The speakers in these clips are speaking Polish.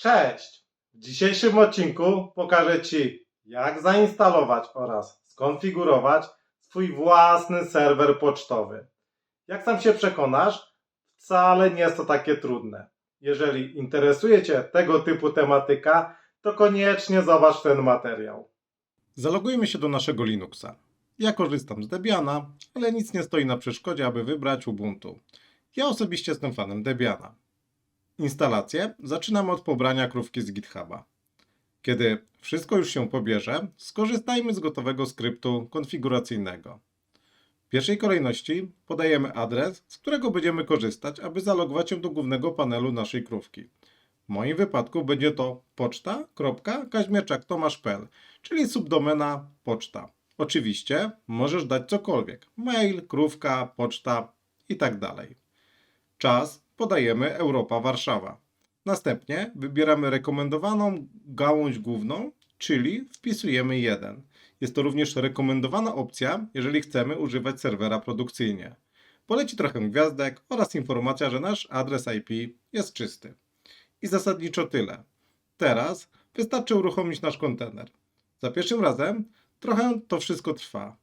Cześć! W dzisiejszym odcinku pokażę Ci, jak zainstalować oraz skonfigurować swój własny serwer pocztowy. Jak sam się przekonasz, wcale nie jest to takie trudne. Jeżeli interesuje Cię tego typu tematyka, to koniecznie zobacz ten materiał. Zalogujemy się do naszego Linuxa. Ja korzystam z Debiana, ale nic nie stoi na przeszkodzie, aby wybrać Ubuntu. Ja osobiście jestem fanem Debiana. Instalację zaczynamy od pobrania krówki z GitHuba. Kiedy wszystko już się pobierze, skorzystajmy z gotowego skryptu konfiguracyjnego. W pierwszej kolejności podajemy adres, z którego będziemy korzystać, aby zalogować się do głównego panelu naszej krówki. W moim wypadku będzie to poczta.kaźmierczaktomasz.pl, czyli subdomena poczta. Oczywiście możesz dać cokolwiek: mail, krówka, poczta i tak. Czas podajemy Europa Warszawa. Następnie wybieramy rekomendowaną gałąź główną, czyli wpisujemy 1. Jest to również rekomendowana opcja, jeżeli chcemy używać serwera produkcyjnie. Poleci trochę gwiazdek oraz informacja, że nasz adres IP jest czysty. I zasadniczo tyle. Teraz wystarczy uruchomić nasz kontener. Za pierwszym razem trochę to wszystko trwa.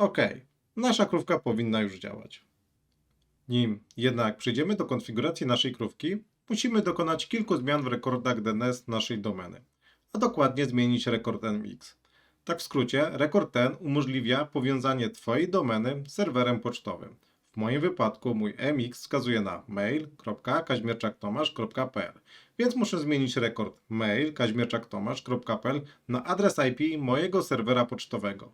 OK, nasza krówka powinna już działać. Nim jednak przejdziemy do konfiguracji naszej krówki, musimy dokonać kilku zmian w rekordach DNS naszej domeny, a dokładnie zmienić rekord MX. Tak w skrócie, rekord ten umożliwia powiązanie Twojej domeny z serwerem pocztowym. W moim wypadku mój MX wskazuje na mail.kaźmierczaktomasz.pl, więc muszę zmienić rekord mail.kaźmierczaktomasz.pl na adres IP mojego serwera pocztowego.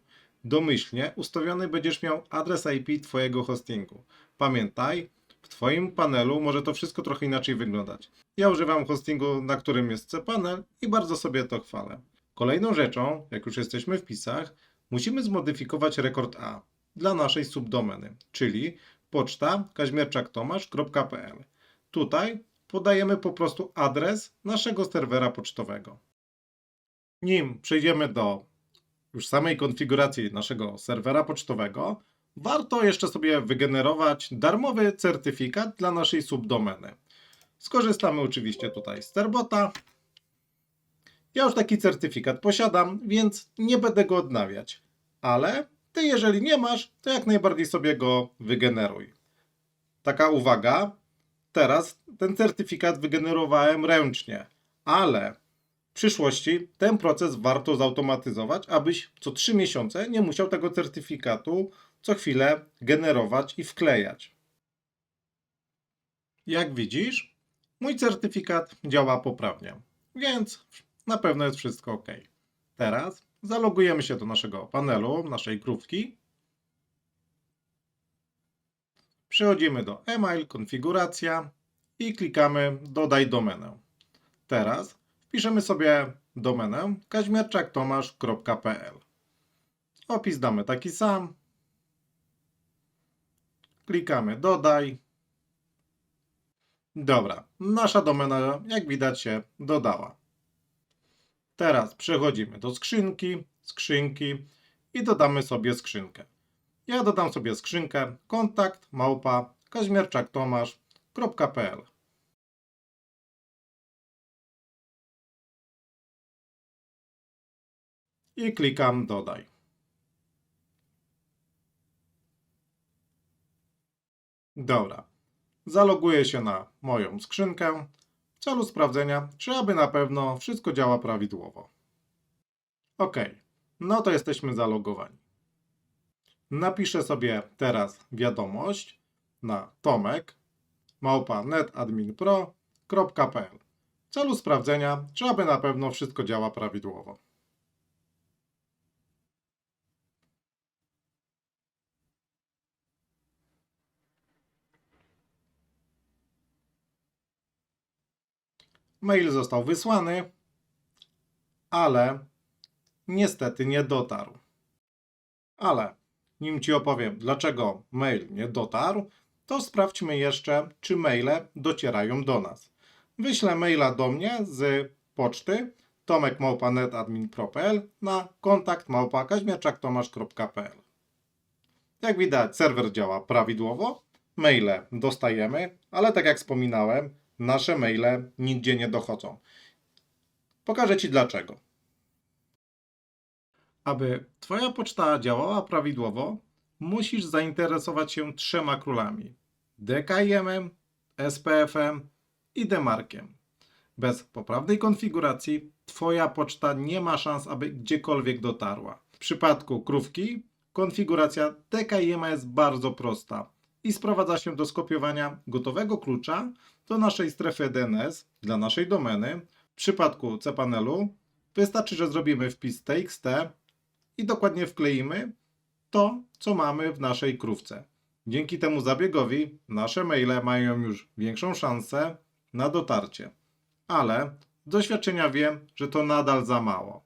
Domyślnie ustawiony będziesz miał adres IP Twojego hostingu. Pamiętaj, w Twoim panelu może to wszystko trochę inaczej wyglądać. Ja używam hostingu, na którym jest cPanel i bardzo sobie to chwalę. Kolejną rzeczą, jak już jesteśmy w pisach, musimy zmodyfikować rekord A dla naszej subdomeny, czyli poczta kaźmierczaktomasz.pl. Tutaj podajemy po prostu adres naszego serwera pocztowego. Nim przejdziemy do już samej konfiguracji naszego serwera pocztowego, warto jeszcze sobie wygenerować darmowy certyfikat dla naszej subdomeny. Skorzystamy oczywiście tutaj z Terbota. Ja już taki certyfikat posiadam, więc nie będę go odnawiać. Ale ty, jeżeli nie masz, to jak najbardziej sobie go wygeneruj. Taka uwaga, teraz ten certyfikat wygenerowałem ręcznie, ale przyszłości ten proces warto zautomatyzować, abyś co 3 miesiące nie musiał tego certyfikatu co chwilę generować i wklejać. Jak widzisz, mój certyfikat działa poprawnie, więc na pewno jest wszystko ok. Teraz zalogujemy się do naszego panelu, naszej krówki. Przechodzimy do e-mail, konfiguracja i klikamy dodaj domenę. Teraz wpiszemy sobie domenę kaźmierczaktomasz.pl. Opis damy taki sam. Klikamy dodaj. Dobra, nasza domena jak widać się dodała. Teraz przechodzimy do skrzynki, skrzynki i dodamy sobie skrzynkę. Ja dodam sobie skrzynkę kontakt małpa kaźmierczaktomasz.pl i klikam dodaj. Dobra. Zaloguję się na moją skrzynkę w celu sprawdzenia, czy aby na pewno wszystko działa prawidłowo. OK. No to jesteśmy zalogowani. Napiszę sobie teraz wiadomość na tomek małpa netadminpro.pl w celu sprawdzenia, czy aby na pewno wszystko działa prawidłowo. Mail został wysłany, ale niestety nie dotarł. Ale nim Ci opowiem, dlaczego mail nie dotarł, to sprawdźmy jeszcze, czy maile docierają do nas. Wyślę maila do mnie z poczty tomekmałpa.netadmin.pl na kontakt małpa kaźmierczaktomasz.pl Jak widać, serwer działa prawidłowo, maile dostajemy, ale tak jak wspominałem, nasze maile nigdzie nie dochodzą. Pokażę Ci dlaczego. Aby Twoja poczta działała prawidłowo, musisz zainteresować się trzema królami: DKIM-em, SPF-em i Demarkiem. Bez poprawnej konfiguracji Twoja poczta nie ma szans, aby gdziekolwiek dotarła. W przypadku krówki konfiguracja DKIM jest bardzo prosta i sprowadza się do skopiowania gotowego klucza do naszej strefy DNS dla naszej domeny. W przypadku cPanelu wystarczy, że zrobimy wpis TXT i dokładnie wkleimy to, co mamy w naszej krówce. Dzięki temu zabiegowi nasze maile mają już większą szansę na dotarcie. Ale z doświadczenia wiem, że to nadal za mało.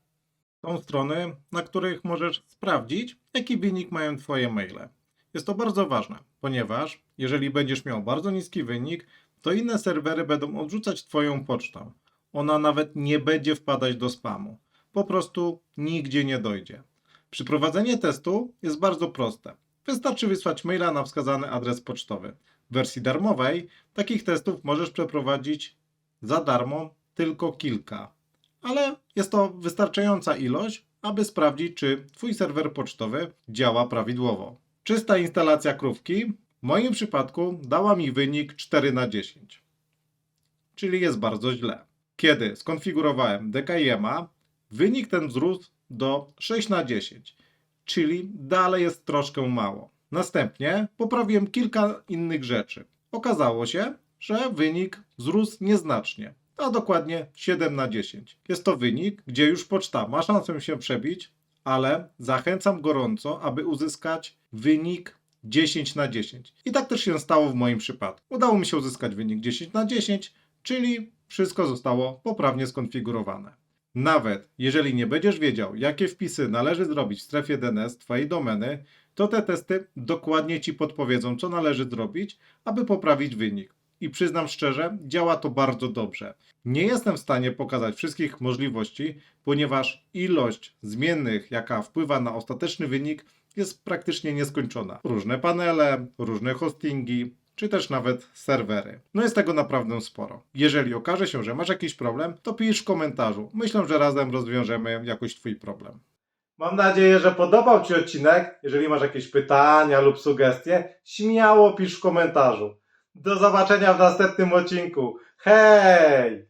Są strony, na których możesz sprawdzić, jaki wynik mają Twoje maile. Jest to bardzo ważne, ponieważ jeżeli będziesz miał bardzo niski wynik, to inne serwery będą odrzucać Twoją pocztę. Ona nawet nie będzie wpadać do spamu. Po prostu nigdzie nie dojdzie. Przeprowadzenie testu jest bardzo proste. Wystarczy wysłać maila na wskazany adres pocztowy. W wersji darmowej takich testów możesz przeprowadzić za darmo tylko kilka, ale jest to wystarczająca ilość, aby sprawdzić, czy Twój serwer pocztowy działa prawidłowo. Czysta instalacja krówki w moim przypadku dała mi wynik 4 na 10, czyli jest bardzo źle. Kiedy skonfigurowałem DKIM-a, wynik ten wzrósł do 6 na 10, czyli dalej jest troszkę mało. Następnie poprawiłem kilka innych rzeczy. Okazało się, że wynik wzrósł nieznacznie, a dokładnie 7 na 10. Jest to wynik, gdzie już poczta ma szansę się przebić, ale zachęcam gorąco, aby uzyskać wynik 10 na 10. I tak też się stało w moim przypadku. Udało mi się uzyskać wynik 10 na 10, czyli wszystko zostało poprawnie skonfigurowane. Nawet jeżeli nie będziesz wiedział, jakie wpisy należy zrobić w strefie DNS Twojej domeny, to te testy dokładnie Ci podpowiedzą, co należy zrobić, aby poprawić wynik. I przyznam szczerze, działa to bardzo dobrze. Nie jestem w stanie pokazać wszystkich możliwości, ponieważ ilość zmiennych, jaka wpływa na ostateczny wynik, jest praktycznie nieskończona. Różne panele, różne hostingi, czy też nawet serwery. No jest tego naprawdę sporo. Jeżeli okaże się, że masz jakiś problem, to pisz w komentarzu. Myślę, że razem rozwiążemy jakoś Twój problem. Mam nadzieję, że podobał Ci odcinek. Jeżeli masz jakieś pytania lub sugestie, śmiało pisz w komentarzu. Do zobaczenia w następnym odcinku. Hej!